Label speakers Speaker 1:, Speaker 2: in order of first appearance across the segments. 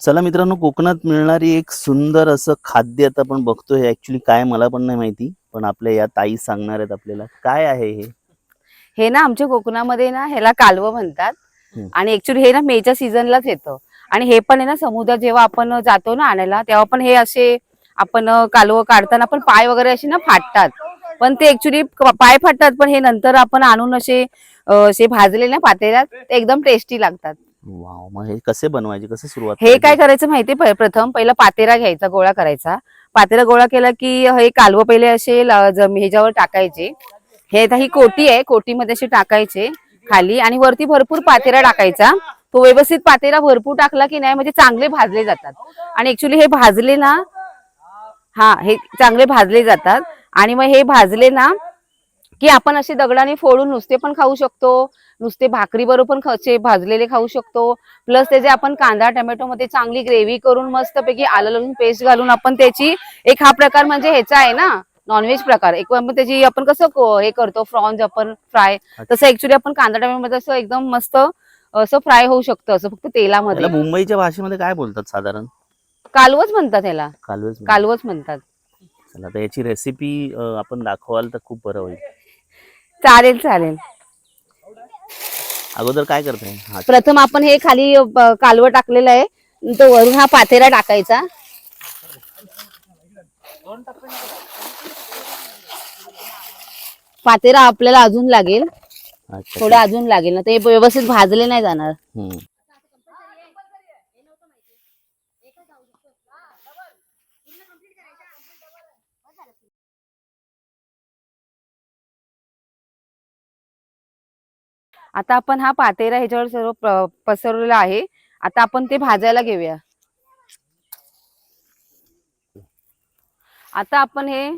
Speaker 1: चला मित्रांनो कोकणात मिळणारी एक सुंदर असं खाद्य आता आपण बघतोय ऍक्च्युली काय मला पण नाही माहिती पण आपल्या या ताई सांगणार आहेत आपल्याला काय आहे हे?
Speaker 2: हे ना आमच्या कोकणामध्ये ना ह्याला कालवं म्हणतात. आणि ऍक्च्युली हे ना मेच्या सीझनलाच येतं. आणि हे पण आहे ना समुद्रात जेव्हा आपण जातो ना आणायला तेव्हा पण हे असे आपण कालवं काढताना पण पाय वगैरे असे ना फाटतात. पण ते ऍक्च्युली पाय फाटतात पण हे नंतर आपण आणून असे भाजले ना पातेल्यात ते एकदम टेस्टी लागतात.
Speaker 1: वाव मग हे कसे बनवायचे? कसे सुरुवात
Speaker 2: हे काय
Speaker 1: करायची?
Speaker 2: माहितीये? प्रथम पहिला पातेरा घ्यायचा गोळा करायचा. पातेरा गोळा केला की हे कालवं पहिले असे ह्याच्यावर टाकायचे. हे आता ही कोटी आहे कोटीमध्ये असे टाकायचे खाली आणि वरती भरपूर पातेरा टाकायचा. तो व्यवस्थित पातेरा भरपूर टाकला की नाही म्हणजे चांगले भाजले जातात. आणि ऍक्च्युली हे भाजले ना हा हे चांगले भाजले जातात. आणि मग हे भाजले ना की आपण असे दगडाने फोडून नुसते पण खाऊ शकतो नुसते भाकरी बरोबर पण खचे भाजलेले खाऊ शकतो. प्लस त्याचे आपण कांदा टोमॅटो मध्ये चांगली ग्रेव्ही करून मस्तपैकी आलं लसूण पेस्ट घालून आपण त्याची एक हा प्रकार म्हणजे ह्याचा आहे ना नॉनव्हेज प्रकार. एक त्याची आपण कसं हे करतो फ्रॉन्स आपण फ्राय तसं ऍक्च्युली आपण कांदा टोमॅटो मध्ये असं एकदम मस्त असं फ्राय होऊ शकतं असं फक्त तेलामध्ये.
Speaker 1: याला मुंबईच्या भाषेमध्ये काय बोलतात साधारण?
Speaker 2: कालवच म्हणतात ह्याला.
Speaker 1: कालवेच.
Speaker 2: कालवच म्हणतात.
Speaker 1: चला तर याची रेसिपी आपण दाखवाल तर खूप बरं होईल.
Speaker 2: चालेल चालेल.
Speaker 1: अगोदर काय करताय? हा
Speaker 2: प्रथम आपण हे खाली ब- कालवं टाकलेलं आहे. तो वरून हा पातेरा टाकायचा. पातेरा आपल्याला अजून लागेल.
Speaker 1: अच्छा.
Speaker 2: थोडं अजून लागेल ना ते व्यवस्थित भाजले नाही जाणार.
Speaker 1: हम्म.
Speaker 2: आता आपण हा पातेरा ह्याच्यावर सर्व पसरलेला आहे. आता आपण ते भाजायला घेऊया. आता आपण हे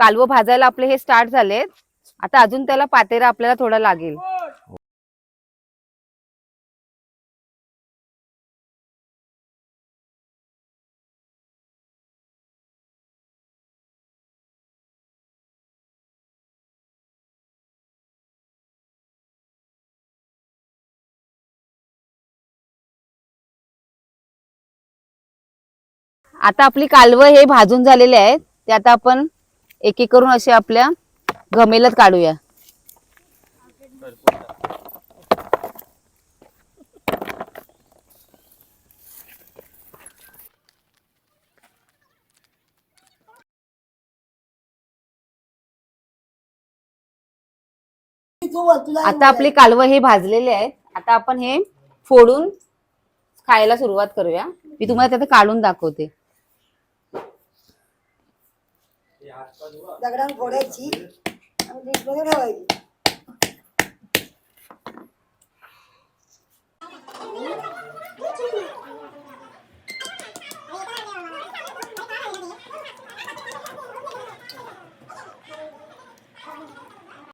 Speaker 2: कालवं भाजायला आपले हे स्टार्ट झालेत. आता अजून त्याला पातेरा आपल्याला थोडा लागेल. आता आपली कालवं हे भाजून झालेले आहेत ते आता आपण एक एक करून असे आपल्या घमेलत काढूया. आता आपले कालवं हे भाजलेले आहेत आता आपण हे फोडून खायला सुरुवात करूया. मी तुम्हाला त्यात काढून दाखवते.
Speaker 3: दगडान फोडायची आणि डिशमध्ये ठेवायची